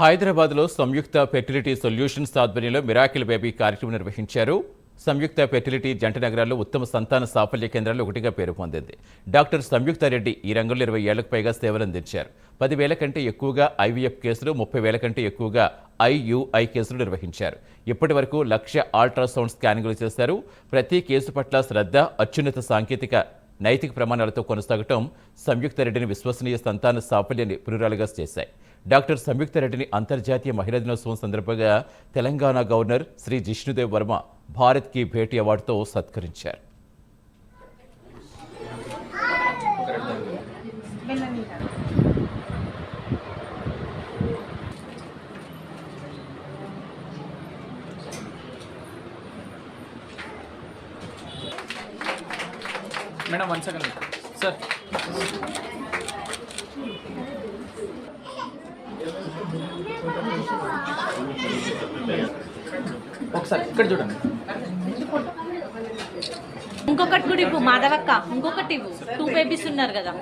హైదరాబాద్లో సంయుక్త fertility solutions ఆధ్వర్యంలో miracle baby కార్యక్రమం నిర్వహించారు. సంయుక్త ఫెర్టిలిటీ జంట నగరాల్లో ఉత్తమ సంతాన సాఫల్య కేంద్రాల్లో ఒకటిగా పేరు పొందింది. డాక్టర్ సంయుక్త రెడ్డి ఈ రంగంలో ఇరవై ఏళ్ళకు పైగా సేవలందించారు పదివేల కంటే ఎక్కువగా ఐవీఎఫ్ కేసులు ముప్పై వేల కంటే ఎక్కువగా ఐయుఐ కేసులు నిర్వహించారు. ఇప్పటి వరకు లక్ష అల్ట్రాసౌండ్ స్కానింగ్లు చేశారు. ప్రతి కేసు పట్ల శ్రద్ధ అత్యున్నత సాంకేతిక నైతిక ప్రమాణాలతో కొనసాగటం సంయుక్త రెడ్డిని విశ్వసనీయ సంతాన సాఫల్యాన్ని పునరాలుగా చేశాయి. డాక్టర్ సంయుక్త రెడ్డిని అంతర్జాతీయ మహిళా దినోత్సవం సందర్భంగా తెలంగాణ గవర్నర్ శ్రీ జిష్ణుదేవ్ వర్మ భారత్కి భేటీ అవార్డుతో సత్కరించారు. మేడం వన్ సెకండ్ సార్ ఒకసారి ఇక్కడ చూడండి. ఇంకొకటి కూడా ఇవ్వు మాధవక్క. ఇంకొకటి ఇవ్వు. టూ బేబీస్ ఉన్నారు కదా.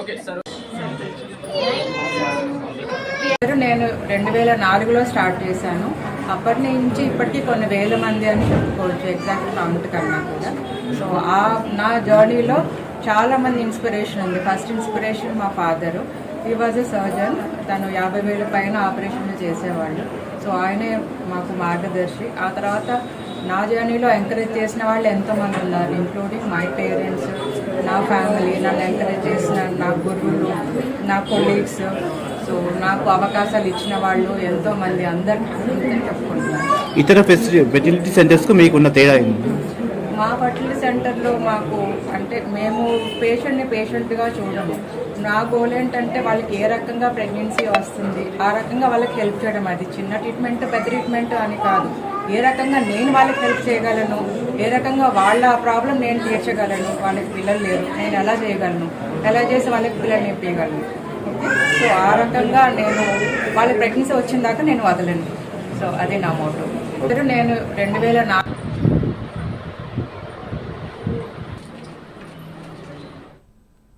ఓకే సార్ పేరు నేను రెండు వేల నాలుగులో స్టార్ట్ చేశాను. అప్పటి నుంచి ఇప్పటికీ కొన్ని వేల మంది అని చెప్పుకోవచ్చు ఎగ్జాక్ట్ కౌంట్ కన్నా కూడా. సో ఆ నా జర్నీలో చాలా మంది ఇన్స్పిరేషన్ ఉంది. ఫస్ట్ ఇన్స్పిరేషన్ మా father he was a surgeon తను యాభై వేల పైన ఆపరేషన్లు చేసేవాళ్ళు. సో ఆయనే మాకు మార్గదర్శి. ఆ తర్వాత నా జర్నీలో ఎంకరేజ్ చేసిన వాళ్ళు ఎంతోమంది ఉన్నారు ఇంక్లూడింగ్ మై పేరెంట్స్ నా ఫ్యామిలీ నన్ను ఎంకరేజ్ చేసిన నా గురువులు నా కొలీగ్స్ సో నాకు అవకాశాలు ఇచ్చిన వాళ్ళు ఎంతోమంది అందరికీ చెప్పుకుంటున్నారు ఇతర ఫెసిలిటీ ఫెసిలిటీ సెంటర్స్కు మీకున్న తేడా ఏంటి? మా ఫర్టిలిటీ సెంటర్లో మాకు అంటే మేము పేషెంట్ని పేషెంట్గా చూడము. నా గోల్ ఏంటంటే వాళ్ళకి ఏ రకంగా ప్రెగ్నెన్సీ వస్తుంది ఆ రకంగా వాళ్ళకి హెల్ప్ చేయడం అది. చిన్న ట్రీట్మెంట్ పెద్ద ట్రీట్మెంట్ అని కాదు. ఏ రకంగా నేను వాళ్ళకి హెల్ప్ చేయగలను ఏ రకంగా వాళ్ళ ప్రాబ్లం నేను తీర్చగలను వాళ్ళకి పిల్లలు లేరు నేను ఎలా చేయగలను ఎలా చేసి వాళ్ళకి పిల్లల్ని ఇప్పగలను సో ఆ రకంగా నేను వాళ్ళ ప్రెగ్నెన్సీ వచ్చిన దాకా నేను వదలను. సో అది నా మోటో. నేను రెండు వేల